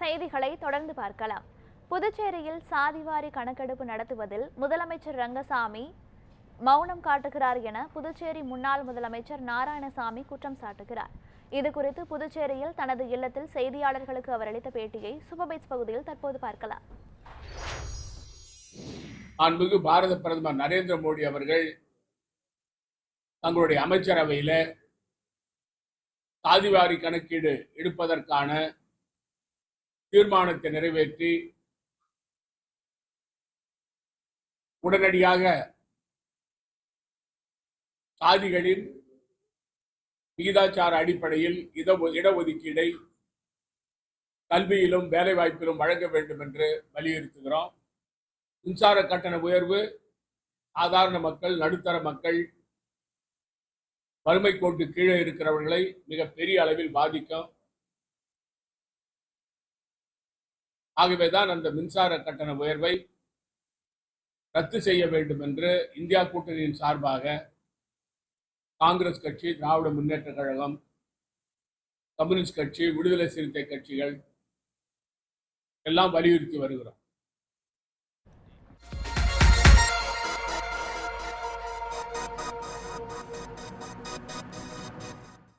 செய்திகளை தொடர்ந்து பார்க்கலாம். புதுச்சேரியில் சாதிவாரி கணக்கெடுப்பு நடத்துவதில் முதலமைச்சர் ரங்கசாமி மௌனம் காட்டுகிறார் என புதுச்சேரி முன்னாள் முதலமைச்சர் நாராயணசாமி குற்றம் சாட்டுகிறார். இது குறித்து புதுச்சேரியில் தனது இல்லத்தில் செய்தியாளர்களுக்கு அவர் அளித்த பேட்டியை சுபபைட்ஸ் பகுதியில் தற்போது பார்க்கலாம். மாண்புமிகு பாரத பிரதமர் நரேந்திர மோடி அவர்கள் தங்களுடைய அமைச்சரவையில் சாதிவாரி கணக்கீடு எடுப்பதற்கான தீர்மானத்தை நிறைவேற்றி உடனடியாக சாதிகளின் விகிதாச்சார அடிப்படையில் இட இடஒதுக்கீடை கல்வியிலும் வேலைவாய்ப்பிலும் வழங்க வேண்டும் என்று வலியுறுத்துகிறோம். மின்சார கட்டண உயர்வு சாதாரண மக்கள் நடுத்தர மக்கள் வறுமை கோட்டு கீழே இருக்கிறவர்களை மிக பெரிய அளவில் பாதிக்கும். ஆகவேதான் அந்த மின்சார கட்டண உயர்வை ரத்து செய்ய வேண்டும் என்று இந்தியா கூட்டணியின் சார்பாக காங்கிரஸ் கட்சி திராவிட முன்னேற்ற கழகம் கம்யூனிஸ்ட் கட்சி விடுதலை சிறுத்தை கட்சிகள் எல்லாம் வலியுறுத்தி வருகிறோம்.